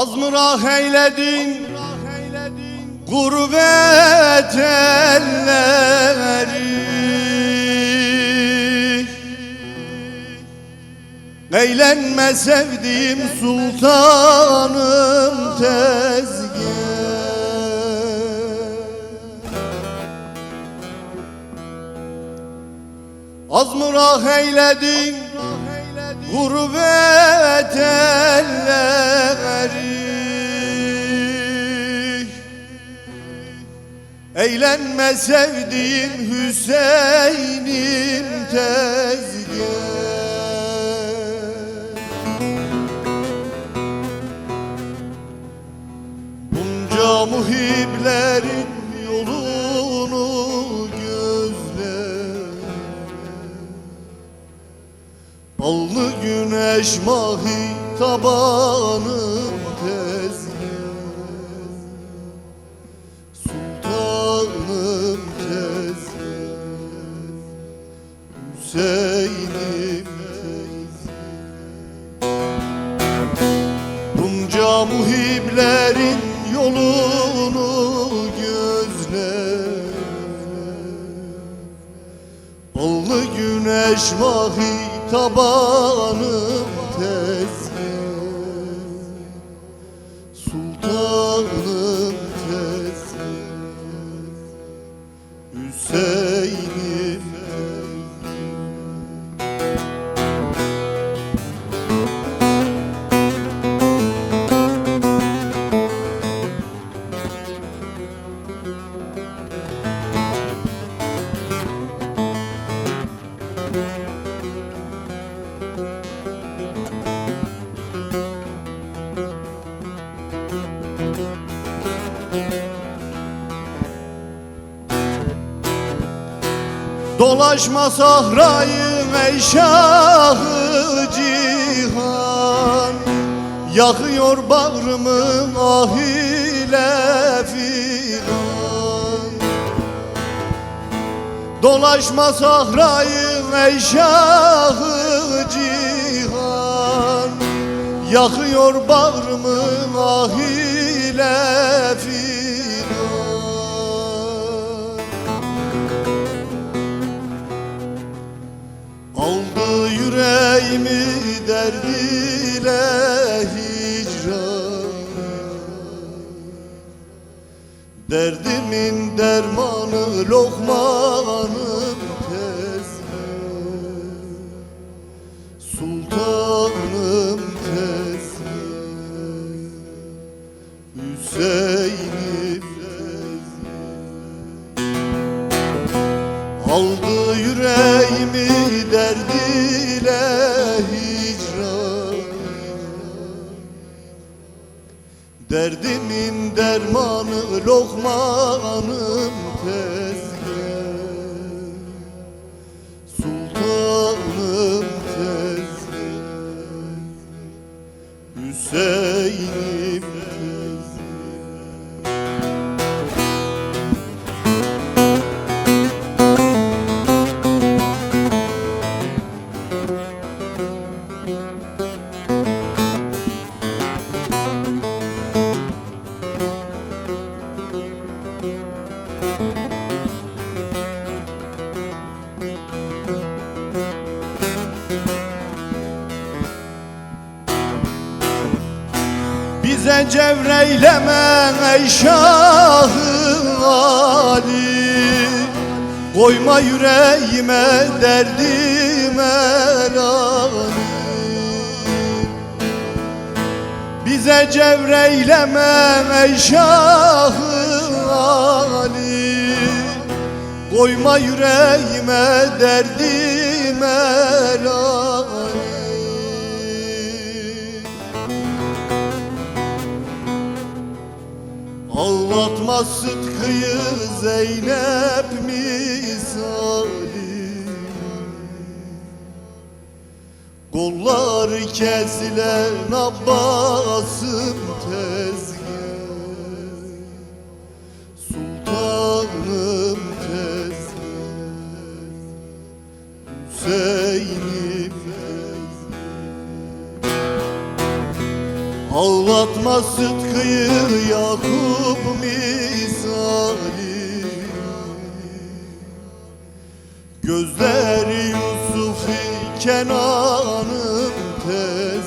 Az mı rah eyledin Gurbet elleri. Eğlenme sevdiğim sultanım tezgah. Az mı rah eyledin Gurbet elleri Eğlenme sevdiğim Hüseyin'im tezgah Bunca muhiblerin yolunu gözle Ballı güneş mahi tabanım tezgah Hüseyin'im Bunca muhiblerin yolunu gözle Ballı güneş mahi tabanım tezgah Sultanım tezgah Hüseyin'im Dolaşma sahrayı ey şahı cihan. Yakıyor bağrımı ah ile figan Dolaşma sahrayı ey cihan. Yakıyor bağrımı ah ile figan Aldı yüreğimi derdiyle hicran Derdimin dermanı lokmanım tezgah Sultanım tezgah Hüseyin'im Aldı yüreğimi derdiyle Derdimin dermanı lokmanım tezgah Bize cevreyleme ey şahı Ali. Koyma yüreğime derdime lani Bize cevreyleme ey şahı Ali. Koyma yüreğime derdime lani Ağlatma Sıtkı'yı Zeynep misali. Kollar kesilen Abbas'ın tezgah Sultanım tezgah Hüseyin'im Aldatma Sıtkı'yı Yakup misali. Gözleri Yusuf Kenan'ın teri